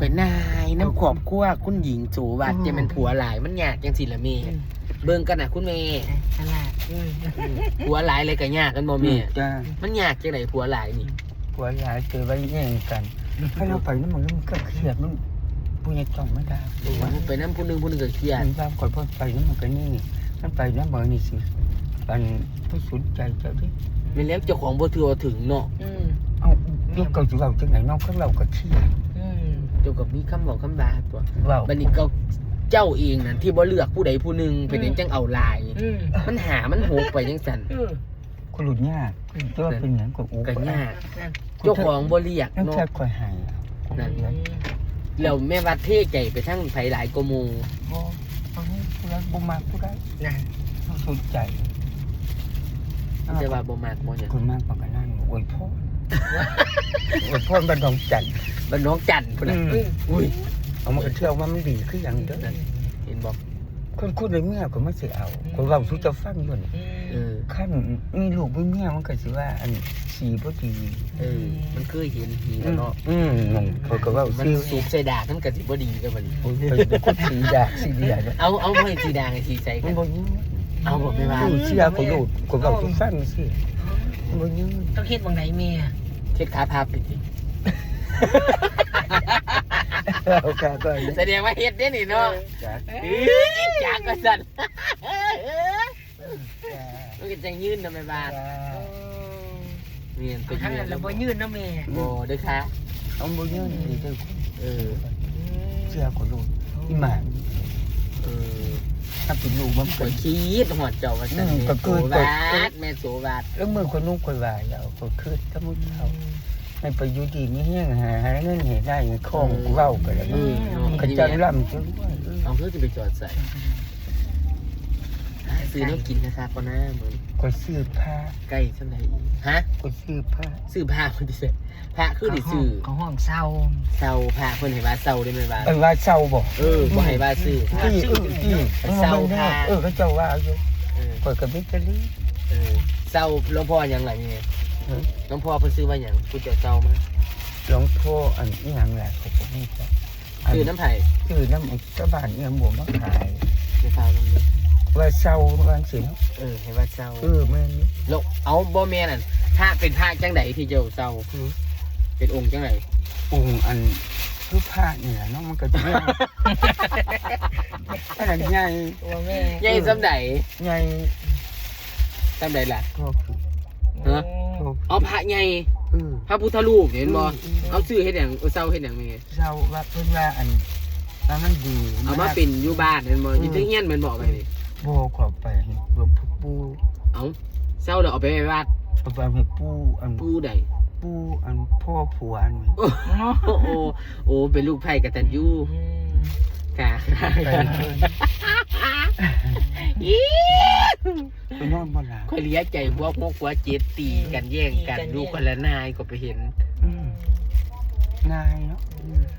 ข่อยนายน้ำขอบคั่วคุณหญิงจูว่าจะเป็นผัวหลายมันยากจังสิละเมเบิ่งกันน่ะคุณเมย์ฉลาดอืมผัวหลายเลยก็ยากกันบ่เมจ้ามันยากจังไดผัวหลายนี่ผัวหลายเจอไว้แย่งกันถ้าเราไปนั่นมันมันก็เครียดมันผู้ใหญ่จ้องไม่ได้ดูว่าไปน้ำผู้หนึงผู้หนึงก็เครียด มันตามกฎพ่อไปนั่นมันก็นี่มันไปนั่นมันนี่สิมันไม่สนใจเจ้าดิแม่นแล้วเจ้าของบ่ถือว่าถึงเนาะอืมเอาลูกเก่าจะเราจังไหนน้องเขาเราก็เครียดอืม เจ้าก็มีคำบอกคำบาตัวเราบัดนี้ก็เจ้าเองนั่นที่บ่เลือกผู้ใดผู้หนึงเป็นหยังจังเอาหลาย อืมมันหามันโหกไปจังซั่นอืมคนหลุดยากแต่ว่าเป็นอย่างกับอูก็ยากนั่นเจ้าของบ่เรียกนั่นเนาะแค่คอยหายนั่น อืมแล้วแม่วัดเทใจไปทั้งไผหลายกว่าหมู่บ่เอาให้ผู้ใดบ่มาผู้ใดนั่นต้องสนใจแต่ว่าบ่มักบ่หยังคนมากกว่ากันนั่นอวยพรอวยพรบันดองจันทร์ บ้านน้องจันทน์พุ่นน่ะอืม อุ้ยเอามาเที่ยวว่ามันดีขึ้นอย่างเด้อนั่นเห็นบอกคนพูดในเมียก็ไม่สิเอาคนเราทุกจะฟังอยู่นี่อืเอมอขั้นมีลูกมีเมียมันก็สิว่าอันสีบ่ดีเออ มันเคยเห็นหีแล้วเนาะอืมนั่นเขาก็ว่ามันซิสูบใส่ดากมันก็สิบ่ดีกันบัดนี้โอ้ยเป็นคนสีดาสีเดียเนี่ยเอาเอาให้สีดางให้สีใส่กัมันนบ่ยืนเอาบ่ไม่ว่าผู้เชื่อคนลูกคนเราทุกฟังสิมันบ่ยืนต้องเฮ็ดบางไหนเมียเช็ดขาภาพไปสิ เอาค่ะก็แสดงว่าเฮ็ดเด้นี่เนาะจ้ะเอ้ยจากก็สั่นมันก็จังยืนทำไมบ้านเมียนไปทั้งยืนั้นนเราบ่ยืนเนาะเมียบ่เด้อค่ะเอาบ่ยืนดีเด้อเออเชื่อคนลูกอีหมาเออถ้าเป็นลูกมันข่ก็อยคิดหอดเจ้าว่าซั่นอืมแม่ก็โสคือวาดแม่โสวาดแล้วเมื่อคนนุ่งคนวายแล้วก็คือถ้ามุดเขา ให้ไปอยู่ดีไม่แห้งหาหาเงินเห็นได้คล่องเว้าไปแล้วเออเนาะกระจังล่ำจังว่าเอาเพื่อจะไปจอดใส่หาซื้อน้ำกินนะคะก็น่าเหมือนก็ซื้อผ้าใกล้ช่างไหนอีกฮะก็ซื้อผ้าซื้อผ้าคนที่เสร็จผ้าคือดิซื้อเขาห้องเศร้าเซาผ้าคนให้ว่าเซาได้ไหมว่าเออว่าเศร้าบ่เออบ่ให้ว่าซื้อผ้าที่เออที่เศร้าผ้าเออก็เจ้าว่าอยู่เออก็กับมิตรลีเออเซาหลวงพ่อหยังไงนี่ฮะ หลวงพ่อเพิ่นซื้อว่าหยังกูเจ้าเซามาหลวงพ่ออันนี้อย่างแหละเขาบอกนี่จ้ะซื้อน้ำไผ่ซื้อน้ำชาวบ้านเนี่ยบัวมาขายในฟาวตรงนี้ว่าเศร้าว่าสิเนาะเออให้ว่าเซาเออแม่นี่แล้วเอาบ่แม่นั่นถ้าเป็นผ้าจังไดที่เจ้าเซาเป็นองค์จังไดองค์อันคือผ้านี่แหละเนาะมันก็จะอันนั้นใหญ่ตัวแม่ใหญ่ซำใดใหญ่ซำใดล่ะก็คือ เออเอาพระใหญ่เออพระพุทธรูปเห็นบ่เอาซื้อเฮ็ดหยังเอาเซาเฮ็ดหยังแม่เศร้าว่าเพิ่นว่าอันว่ามันดีเอามาเป็นอยู่บ้านเห็นบ่อยู่ที่เฮียนแม่นบ่ไปนี่โบขอไปให้หลวงพ่อปู่เอาเซาแล้วเอาไปไว้วัดเอาไปให้ปู่อันปู่ใดปู่อันพ่อผัวอันนี้โอ้โอ้โอ้เป็นลูกไผ่กตัญญูอืมค่ะ ไป ไปนอนบ่หลับค่อยเลี้ยใจพวกพวกหัวเจ็ดตีกันแย่งกันลูกคนละนายก็ไปเห็นอืมนายเนาะ